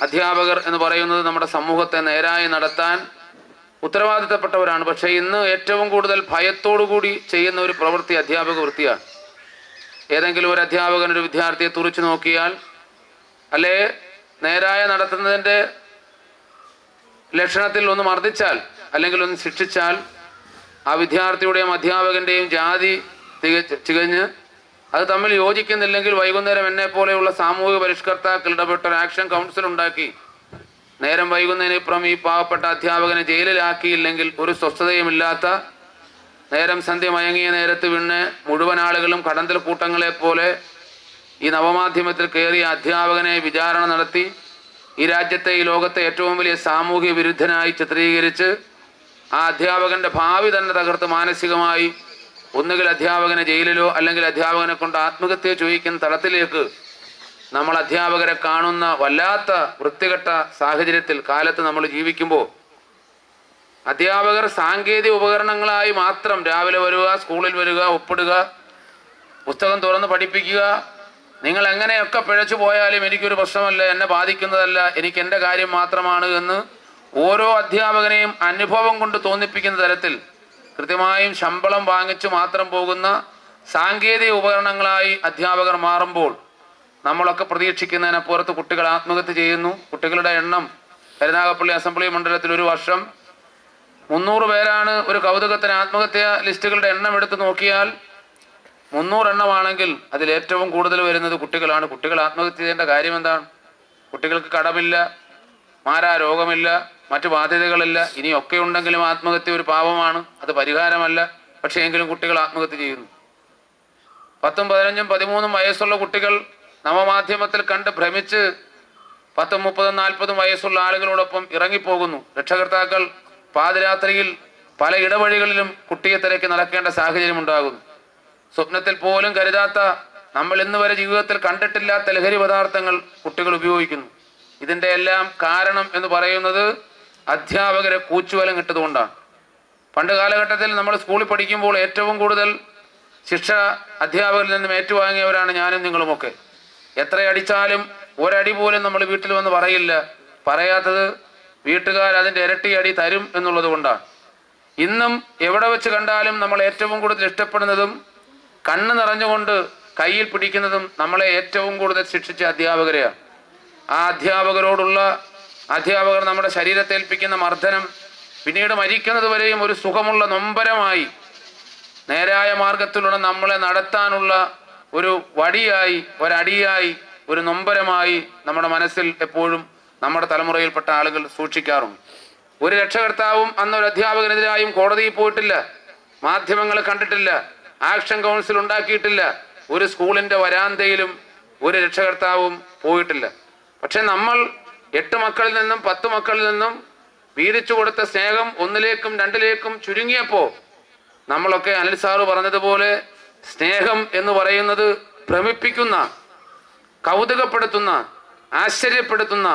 അധ്യാപകർ എന്ന് പറയുന്നത് നമ്മുടെ സമൂഹത്തെ നേരായി നടത്താൻ ഉത്തരവാദിത്തപ്പെട്ടവരാണ്. പക്ഷേ ഇന്ന് ഏറ്റവും കൂടുതൽ ഭയത്തോടുകൂടി ചെയ്യുന്ന ഒരു പ്രവൃത്തി അധ്യാപക വൃത്തിയാണ്. ഏതെങ്കിലും ഒരു അധ്യാപകൻ ഒരു വിദ്യാർത്ഥിയെ തുറിച്ചു നോക്കിയാൽ അല്ലെ നേരായ നടത്തുന്നതിന്റെ ലക്ഷണത്തിൽ ഒന്ന് മർദ്ദിച്ചാൽ അല്ലെങ്കിൽ ഒന്ന് ശിക്ഷിച്ചാൽ ആ വിദ്യാർത്ഥിയുടെയും അധ്യാപകന്റെയും ജാതി തികച്ച് തികഞ്ഞ് അത് തമ്മിൽ യോജിക്കുന്നില്ലെങ്കിൽ വൈകുന്നേരം എന്നെ പോലെയുള്ള സാമൂഹിക പരിഷ്കർത്താക്കൾ ഇടപെട്ട ഒരു ആക്ഷൻ കൗൺസിൽ ഉണ്ടാക്കി. നേരം വൈകുന്നതിനിപ്പുറം ഈ പാവപ്പെട്ട അധ്യാപകനെ ജയിലിലാക്കിയില്ലെങ്കിൽ ഒരു സ്വസ്ഥതയുമില്ലാത്ത നേരം സന്ധ്യ മയങ്ങിയ നേരത്ത് വീണ് മുഴുവൻ ആളുകളും കടന്തൽ കൂട്ടങ്ങളെ പോലെ ഈ നവമാധ്യമത്തിൽ കയറിയ അധ്യാപകനെ വിചാരണ നടത്തി ഈ രാജ്യത്തെ ഈ ലോകത്തെ ഏറ്റവും വലിയ സാമൂഹ്യ വിരുദ്ധനായി ചിത്രീകരിച്ച് ആ അധ്യാപകന്റെ ഭാവി തന്നെ തകർത്ത് മാനസികമായി ഒന്നുകിൽ അധ്യാപകനെ ജയിലിലോ അല്ലെങ്കിൽ അധ്യാപകനെ കൊണ്ട് ആത്മഹത്യ ചോദിക്കുന്ന തലത്തിലേക്ക് നമ്മൾ അധ്യാപകരെ കാണുന്ന വല്ലാത്ത വൃത്തികെട്ട സാഹചര്യത്തിൽ കാലത്ത് നമ്മൾ ജീവിക്കുമ്പോൾ അധ്യാപകർ സാങ്കേതിക ഉപകരണങ്ങളായി മാത്രം രാവിലെ വരിക സ്കൂളിൽ വരിക ഒപ്പിടുക പുസ്തകം തുറന്ന് പഠിപ്പിക്കുക. നിങ്ങൾ എങ്ങനെയൊക്കെ പിഴച്ചു പോയാലും എനിക്കൊരു പ്രശ്നമല്ല എന്നെ ബാധിക്കുന്നതല്ല എനിക്ക് എന്റെ കാര്യം മാത്രമാണ് എന്ന് ഓരോ അധ്യാപകനെയും അനുഭവം കൊണ്ട് തോന്നിപ്പിക്കുന്ന തരത്തിൽ കൃത്യമായും ശമ്പളം വാങ്ങിച്ചു മാത്രം പോകുന്ന സാങ്കേതിക ഉപകരണങ്ങളായി അധ്യാപകർ മാറുമ്പോൾ നമ്മളൊക്കെ പ്രതീക്ഷിക്കുന്നതിനപ്പുറത്ത് കുട്ടികൾ ആത്മഹത്യ ചെയ്യുന്നു. കുട്ടികളുടെ എണ്ണം കരുനാഗപ്പള്ളി അസംബ്ലി മണ്ഡലത്തിൽ ഒരു വർഷം. മുന്നൂറ് പേരാണ് ഒരു കൗതുകത്തിന് ആത്മഹത്യ ലിസ്റ്റുകളുടെ എണ്ണം എടുത്ത് നോക്കിയാൽ മുന്നൂറെണ്ണമാണെങ്കിൽ അതിൽ ഏറ്റവും കൂടുതൽ വരുന്നത് കുട്ടികളാണ്. കുട്ടികൾ ആത്മഹത്യ ചെയ്യേണ്ട കാര്യം എന്താണ്? കുട്ടികൾക്ക് കടമില്ല മാരാ രോഗമില്ല. മറ്റു ബാധ്യതകളില്ല. ഇനിയൊക്കെ ഉണ്ടെങ്കിലും ആത്മഹത്യ ഒരു പാപമാണ്. അത് പരിഹാരമല്ല. പക്ഷേ എങ്കിലും കുട്ടികൾ ആത്മഹത്യ ചെയ്യുന്നു. പത്തും പതിനഞ്ചും പതിമൂന്നും വയസ്സുള്ള കുട്ടികൾ നവമാധ്യമത്തിൽ കണ്ട് ഭ്രമിച്ച് പത്തും മുപ്പതും നാൽപ്പതും വയസ്സുള്ള ആളുകളോടൊപ്പം ഇറങ്ങിപ്പോകുന്നു. രക്ഷകർത്താക്കൾ പാതിരാത്രിയിൽ പല ഇടവഴികളിലും കുട്ടിയെ തിരക്കി നടക്കേണ്ട സാഹചര്യം ഉണ്ടാകുന്നു സ്വപ്നത്തിൽ പോലും കരുതാത്ത നമ്മൾ ഇന്ന് വരെ ജീവിതത്തിൽ കണ്ടിട്ടില്ലാത്ത ലഹരി പദാർത്ഥങ്ങൾ കുട്ടികൾ ഉപയോഗിക്കുന്നു. ഇതിന്റെ എല്ലാം കാരണം എന്ന് പറയുന്നത് അധ്യാപകരെ കൂച്ചുവലം കിട്ടതുകൊണ്ടാണ് പണ്ട് കാലഘട്ടത്തിൽ നമ്മൾ സ്കൂളിൽ പഠിക്കുമ്പോൾ ഏറ്റവും കൂടുതൽ ശിക്ഷ അധ്യാപകരിൽ നിന്നും ഏറ്റുവാങ്ങിയവരാണ് ഞാനും നിങ്ങളുമൊക്കെ. എത്ര അടിച്ചാലും ഒരടി പോലും നമ്മൾ വീട്ടിൽ വന്ന് പറയില്ല. പറയാത്തത് വീട്ടുകാർ അതിന്റെ ഇരട്ടി അടി തരും എന്നുള്ളത് കൊണ്ടാണ്. ഇന്നും എവിടെ വെച്ച് കണ്ടാലും നമ്മൾ ഏറ്റവും കൂടുതൽ ഇഷ്ടപ്പെടുന്നതും കണ്ണ് നിറഞ്ഞുകൊണ്ട് കയ്യിൽ പിടിക്കുന്നതും നമ്മളെ ഏറ്റവും കൂടുതൽ ശിക്ഷിച്ച അധ്യാപകരെയാണ്. ആ അധ്യാപകരോടുള്ള അധ്യാപകർ നമ്മുടെ ശരീരത്തെ ഏൽപ്പിക്കുന്ന മർദ്ദനം പിന്നീട് മരിക്കുന്നത് വരെയും ഒരു സുഖമുള്ള നൊമ്പരമായി നേരായ മാർഗത്തിലൂടെ നമ്മളെ നടത്താനുള്ള ഒരു വടിയായി ഒരടിയായി ഒരു നൊമ്പരമായി നമ്മുടെ മനസ്സിൽ എപ്പോഴും നമ്മുടെ തലമുറയിൽപ്പെട്ട ആളുകൾ സൂക്ഷിക്കാറുണ്ട്. ഒരു രക്ഷകർത്താവും അന്ന് ഒരു അധ്യാപകനെതിരായും കോടതിയിൽ പോയിട്ടില്ല മാധ്യമങ്ങൾ കണ്ടിട്ടില്ല ആക്ഷൻ കൗൺസിൽ ഉണ്ടാക്കിയിട്ടില്ല ഒരു സ്കൂളിന്റെ വരാന്തയിലും ഒരു രക്ഷകർത്താവും പോയിട്ടില്ല. പക്ഷെ നമ്മൾ എട്ട് മക്കളിൽ നിന്നും പത്ത് മക്കളിൽ നിന്നും വീതിച്ചു കൊടുത്ത സ്നേഹം ഒന്നിലേക്കും രണ്ടിലേക്കും ചുരുങ്ങിയപ്പോൾ നമ്മളൊക്കെ അനിൽ സാറ് പറഞ്ഞതുപോലെ സ്നേഹം എന്ന് പറയുന്നത് ഭ്രമിപ്പിക്കുന്ന കൗതുകപ്പെടുത്തുന്ന ആശ്ചര്യപ്പെടുത്തുന്ന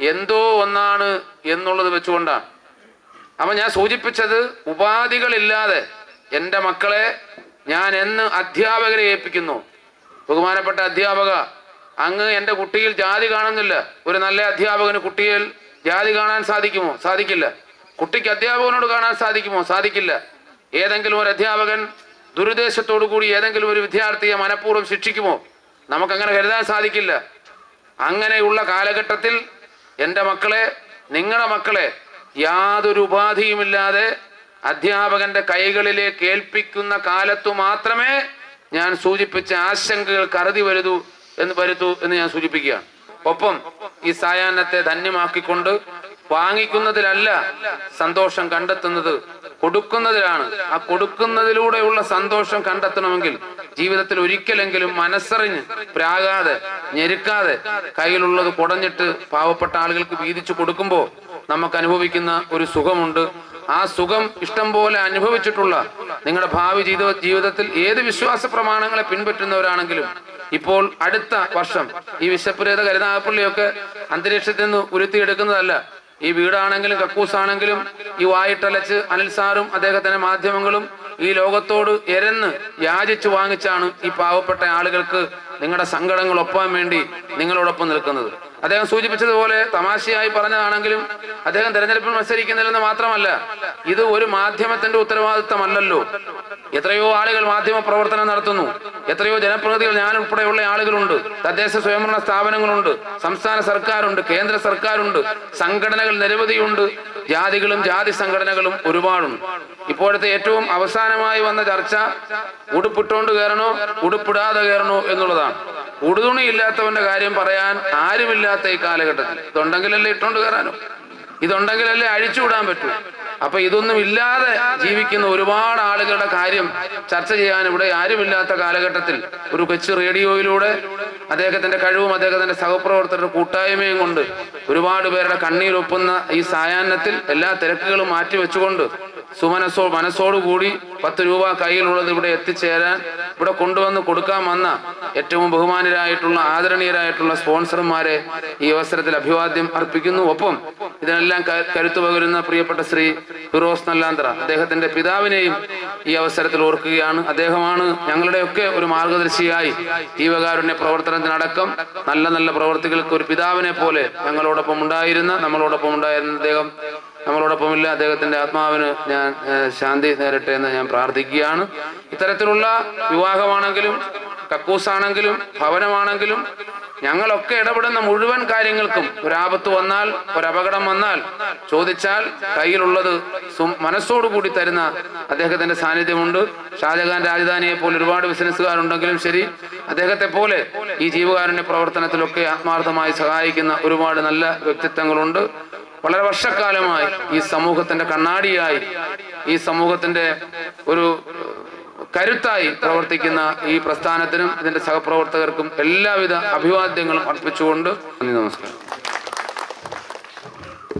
എന്തോ ഒന്നാണ് എന്നുള്ളത് വെച്ചുകൊണ്ടാണ് അപ്പൊ ഞാൻ സൂചിപ്പിച്ചത് ഉപാധികളില്ലാതെ എന്റെ മക്കളെ ഞാൻ എന്ന് അധ്യാപകരെ ഏൽപ്പിക്കുന്നു. ബഹുമാനപ്പെട്ട അധ്യാപക അങ്ങ് എന്റെ കുട്ടിയിൽ ജാതി കാണുന്നില്ല. ഒരു നല്ല അധ്യാപകന് കുട്ടിയിൽ ജാതി കാണാൻ സാധിക്കുമോ? സാധിക്കില്ല. കുട്ടിക്ക് അധ്യാപകനോട് കാണാൻ സാധിക്കുമോ? സാധിക്കില്ല. ഏതെങ്കിലും ഒരു അധ്യാപകൻ ദുരുദ്ദേശത്തോടു കൂടി ഏതെങ്കിലും ഒരു വിദ്യാർത്ഥിയെ മനഃപൂർവം ശിക്ഷിക്കുമോ? നമുക്കങ്ങനെ കരുതാൻ സാധിക്കില്ല. അങ്ങനെയുള്ള കാലഘട്ടത്തിൽ എന്റെ മക്കളെ നിങ്ങളുടെ മക്കളെ യാതൊരു ഉപാധിയുമില്ലാതെ അധ്യാപകന്റെ കൈകളിലേക്ക് ഏൽപ്പിക്കുന്ന കാലത്തു മാത്രമേ ഞാൻ സൂചിപ്പിച്ച ആശങ്കകൾ കരുതി വരുതൂ എന്ന് വരുത്തൂ എന്ന് ഞാൻ സൂചിപ്പിക്കുകയാണ്. ഒപ്പം ഈ സായാഹ്നത്തെ ധന്യമാക്കിക്കൊണ്ട് വാങ്ങിക്കുന്നതിലല്ല സന്തോഷം കണ്ടെത്തുന്നത് കൊടുക്കുന്നതിലാണ്. ആ കൊടുക്കുന്നതിലൂടെയുള്ള സന്തോഷം കണ്ടെത്തണമെങ്കിൽ ജീവിതത്തിൽ ഒരിക്കലെങ്കിലും മനസ്സറിഞ്ഞ് പ്രാകാതെ ഞെരുക്കാതെ കയ്യിലുള്ളത് കുടഞ്ഞിട്ട് പാവപ്പെട്ട ആളുകൾക്ക് വീതിച്ചു കൊടുക്കുമ്പോൾ നമുക്ക് അനുഭവിക്കുന്ന ഒരു സുഖമുണ്ട്. ആ സുഖം ഇഷ്ടം പോലെ അനുഭവിച്ചിട്ടുള്ള നിങ്ങളുടെ ഭാവി ജീവിത ജീവിതത്തിൽ ഏത് വിശ്വാസ പ്രമാണങ്ങളെ പിൻപറ്റുന്നവരാണെങ്കിലും ഇപ്പോൾ അടുത്ത വർഷം ഈ വിശപ്പുരേത കരുനാഗപ്പള്ളിയൊക്കെ അന്തരീക്ഷത്തിൽ നിന്ന് ഉരുത്തിയെടുക്കുന്നതല്ല. ഈ വീടാണെങ്കിലും കക്കൂസാണെങ്കിലും ഈ വായിട്ടലച്ച് അനിൽ സാറും അദ്ദേഹത്തിന്റെ മാധ്യമങ്ങളും ഈ ലോകത്തോട് എരന്ന് യാചിച്ചു വാങ്ങിച്ചാണ് ഈ പാവപ്പെട്ട ആളുകൾക്ക് നിങ്ങളുടെ സങ്കടങ്ങൾ ഒപ്പാൻ വേണ്ടി നിങ്ങളോടൊപ്പം നിൽക്കുന്നത്. അദ്ദേഹം സൂചിപ്പിച്ചതുപോലെ തമാശയായി പറഞ്ഞതാണെങ്കിലും അദ്ദേഹം തെരഞ്ഞെടുപ്പിൽ മത്സരിക്കുന്നില്ലെന്ന് മാത്രമല്ല ഇത് ഒരു മാധ്യമത്തിന്റെ ഉത്തരവാദിത്തമല്ലല്ലോ. എത്രയോ ആളുകൾ മാധ്യമ പ്രവർത്തനം നടത്തുന്നു. എത്രയോ ജനപ്രതിനിധികൾ ഞാൻ ഉൾപ്പെടെയുള്ള ആളുകളുണ്ട്. തദ്ദേശ സ്വയംഭരണ സ്ഥാപനങ്ങളുണ്ട്. സംസ്ഥാന സർക്കാരുണ്ട്. കേന്ദ്ര സർക്കാരുണ്ട്. സംഘടനകൾ നിരവധിയുണ്ട്. ജാതികളും ജാതി സംഘടനകളും ഒരുപാടുണ്ട്. ഇപ്പോഴത്തെ ഏറ്റവും അവസാനമായി വന്ന ചർച്ച ഉടുപ്പിട്ടോണ്ട് കയറണോ ഉടുപ്പിടാതെ കയറണോ എന്നുള്ളതാണ്. ഉടുതുണി ഇല്ലാത്തവന്റെ കാര്യം പറയാൻ ആരുമില്ലാത്ത ഈ കാലഘട്ടത്തിൽ. ഇതുണ്ടെങ്കിലല്ലേ ഇട്ടോണ്ട് കയറാനോ? ഇതുണ്ടെങ്കിലല്ലേ അഴിച്ചുവിടാൻ പറ്റൂ? അപ്പൊ ഇതൊന്നും ഇല്ലാതെ ജീവിക്കുന്ന ഒരുപാട് ആളുകളുടെ കാര്യം ചർച്ച ചെയ്യാൻ ഇവിടെ ആരുമില്ലാത്ത കാലഘട്ടത്തിൽ ഒരു കൊച്ചു റേഡിയോയിലൂടെ അദ്ദേഹത്തിന്റെ കഴിവും അദ്ദേഹത്തിന്റെ സഹപ്രവർത്തകരുടെ കൂട്ടായ്മയും കൊണ്ട് ഒരുപാട് പേരുടെ കണ്ണീരൊപ്പുന്ന ഈ സായാഹ്നത്തിൽ എല്ലാ തിരക്കുകളും മാറ്റിവെച്ചുകൊണ്ട് സുമനസോ മനസ്സോടുകൂടി പത്ത് രൂപ കയ്യിലുള്ളത് ഇവിടെ എത്തിച്ചേരാൻ ഇവിടെ കൊണ്ടുവന്ന് കൊടുക്കാൻ വന്ന ഏറ്റവും ബഹുമാനരായിട്ടുള്ള ആദരണീയരായിട്ടുള്ള സ്പോൺസർമാരെ ഈ അവസരത്തിൽ അഭിവാദ്യം അർപ്പിക്കുന്നു. ഒപ്പം ഇതിനെല്ലാം കരുത്തു പകരുന്ന പ്രിയപ്പെട്ട ശ്രീ ഫിറോസ് നല്ലാന്തറ അദ്ദേഹത്തിന്റെ പിതാവിനെയും ഈ അവസരത്തിൽ ഓർക്കുകയാണ്. അദ്ദേഹമാണ് ഞങ്ങളുടെയൊക്കെ ഒരു മാർഗദർശിയായി ജീവകാരുണ്യ പ്രവർത്തനത്തിനടക്കം നല്ല നല്ല പ്രവർത്തികൾക്ക് ഒരു പിതാവിനെ പോലെ ഞങ്ങളോടൊപ്പം ഉണ്ടായിരുന്ന നമ്മളോടൊപ്പം ഉണ്ടായിരുന്ന അദ്ദേഹം നമ്മളോടൊപ്പമില്ല. അദ്ദേഹത്തിന്റെ ആത്മാവിന് ഞാൻ ശാന്തി നേരട്ടെ എന്ന് ഞാൻ പ്രാർത്ഥിക്കുകയാണ്. ഇത്തരത്തിലുള്ള വിവാഹമാണെങ്കിലും കക്കൂസാണെങ്കിലും ഭവനമാണെങ്കിലും ഞങ്ങളൊക്കെ ഇടപെടുന്ന മുഴുവൻ കാര്യങ്ങൾക്കും ഒരാപത്ത് വന്നാൽ ഒരപകടം വന്നാൽ ചോദിച്ചാൽ കയ്യിലുള്ളത് മനസ്സോടുകൂടി തരുന്ന അദ്ദേഹത്തിന്റെ സാന്നിധ്യമുണ്ട്. ഷാജഹാൻ രാജധാനിയെ പോലെ ഒരുപാട് ബിസിനസ്സുകാരുണ്ടെങ്കിലും ശരി അദ്ദേഹത്തെ പോലെ ഈ ജീവകാരുണ്യ പ്രവർത്തനത്തിലൊക്കെ ആത്മാർത്ഥമായി സഹായിക്കുന്ന ഒരുപാട് നല്ല വ്യക്തിത്വങ്ങളുണ്ട്. വളരെ വർഷക്കാലമായി ഈ സമൂഹത്തിന്റെ കണ്ണാടിയായി ഈ സമൂഹത്തിന്റെ ഒരു കരുത്തായി പ്രവർത്തിക്കുന്ന ഈ പ്രസ്ഥാനത്തിനും ഇതിന്റെ സഹപ്രവർത്തകർക്കും എല്ലാവിധ അഭിവാദ്യങ്ങളും അർപ്പിച്ചുകൊണ്ട് നന്ദി നമസ്കാരം.